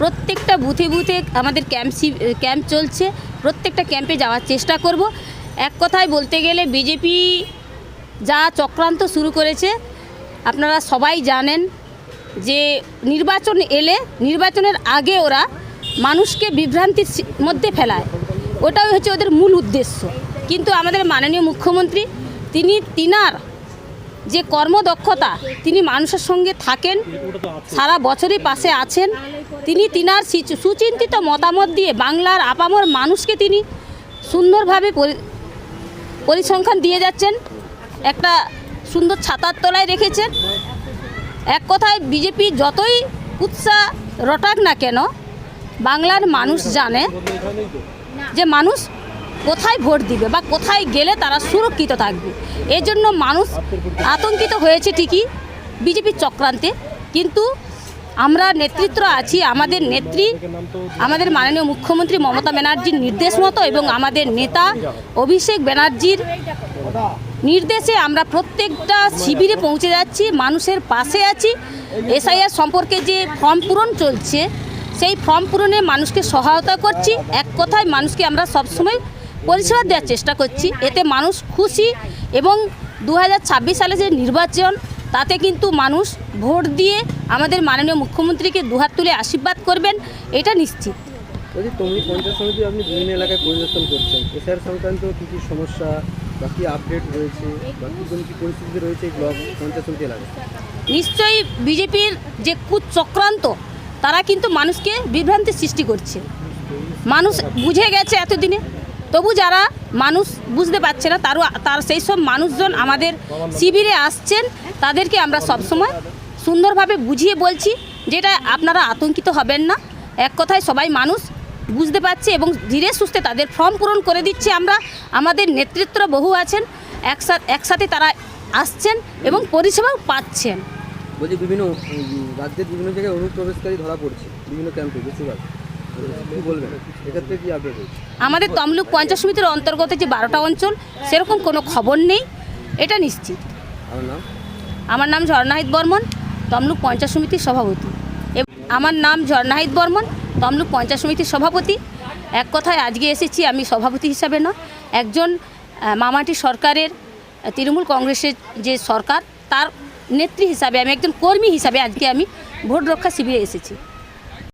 প্রত্যেকটা বুথে বুথে আমাদের ক্যাম্প ক্যাম্প চলছে, প্রত্যেকটা ক্যাম্পে যাওয়ার চেষ্টা করব। এক কথায় বলতে গেলে বিজেপি যা চক্রান্ত শুরু করেছে, আপনারা সবাই জানেন যে নির্বাচন এলে, নির্বাচনের আগে ওরা মানুষকে বিভ্রান্তির মধ্যে ফেলায়। ওটাই হচ্ছে ওদের মূল উদ্দেশ্য। কিন্তু আমাদের মাননীয় মুখ্যমন্ত্রী, তিনি তিনার যে কর্মদক্ষতা, তিনি মানুষের সঙ্গে থাকেন, সারা বছরই পাশে আছেন তিনি তিনার সুচিন্তিত মতামত দিয়ে বাংলার আপামর মানুষকে তিনি সুন্দরভাবে পরি- পরিসংখ্যান দিয়ে যাচ্ছেন। একটা সুন্দর ছাতার তলায় রেখেছেন। এক কথায় বিজেপি যতই উৎসাহ রটাক না কেন, বাংলার মানুষ জানে যে মানুষ কোথায় ভোট দিবে বা কোথায় গেলে তারা সুরক্ষিত থাকবে। এজন্য মানুষ আতঙ্কিত হয়েছে ঠিকই, বিজেপির চক্রান্তে। কিন্তু আমরা নেতৃত্ব আছি, আমাদের নেত্রী, আমাদের মাননীয় মুখ্যমন্ত্রী মমতা ব্যানার্জির নির্দেশ মতো এবং আমাদের নেতা অভিষেক ব্যানার্জির নির্দেশে আমরা প্রত্যেকটা শিবিরে পৌঁছে যাচ্ছি, মানুষের পাশে আছি। এসআইআর সম্পর্কে যে ফর্ম পূরণ চলছে, সেই ফর্ম পূরণে মানুষকে সহায়তা করছি। এক কথায় মানুষকে আমরা সবসময় পরিষেবা দেওয়ার চেষ্টা করছি। এতে মানুষ খুশি এবং দু হাজার ছাব্বিশ সালে যে নির্বাচন, তাতে কিন্তু মানুষ ভোট দিয়ে আমাদের মাননীয় মুখ্যমন্ত্রীকে দুহাত তুলে আশীর্বাদ করবেন এটা নিশ্চিত। বলছি তমলুক পঞ্চায়েত সমিতি আপনি বিভিন্ন এলাকায় পরিদর্শন করছেন। এসআর সংক্রান্ত কী কী সমস্যা বা কী আপডেট রয়েছে বা কী কোন কী পরিস্থিতি রয়েছে এই ব্লক পঞ্চায়েত সমিতি এলাকায়? নিশ্চয়ই বিজেপির যে কুচক্রান্ত তারা কিন্তু মানুষকে বিভ্রান্তির সৃষ্টি করছে। মানুষ বুঝে গেছে এতদিনে তবু যারা মানুষ বুঝতে পারছে না তারও তার সেই সব মানুষজন আমাদের শিবিরে আসছেন তাদেরকে আমরা সবসময় সুন্দরভাবে বুঝিয়ে বলছি যেটা আপনারা আতঙ্কিত হবেন না। এক কথায় সবাই মানুষ বুঝতে পারছে এবং ধীরে সুস্থে তাদের ফর্ম পূরণ করে দিচ্ছে আমরা। আমাদের নেতৃত্ব বহু আছেন একসাথে একসাথে তারা আসছেন এবং পরিষেবাও পাচ্ছেন। বলছি বিভিন্ন রাজ্যের বিভিন্ন জায়গায় অনুপ্রবেশকারী ধরা পড়ছে বিভিন্ন ক্যাম্পে বেশিরভাগ। আমাদের তমলুক পঞ্চায়েত সমিতির অন্তর্গত যে বারোটা অঞ্চল সেরকম কোনো খবর নেই এটা নিশ্চিত। আমার নাম? আমার নাম ঝর্ণাহিত বর্মন। তমলুক পঞ্চায়েত সমিতির সভাপতি। আমার নাম ঝর্ণাহিত বর্মন, তমলুক পঞ্চায়েত সমিতির সভাপতি। এক কথায় আজকে এসেছি আমি সভাপতি হিসাবে না, একজন মামাটি সরকারের তৃণমূল কংগ্রেসের যে সরকার, তার নেত্রী হিসাবে আমি, একজন কর্মী হিসাবে আজকে আমি ভোট রক্ষা শিবিরে এসেছি।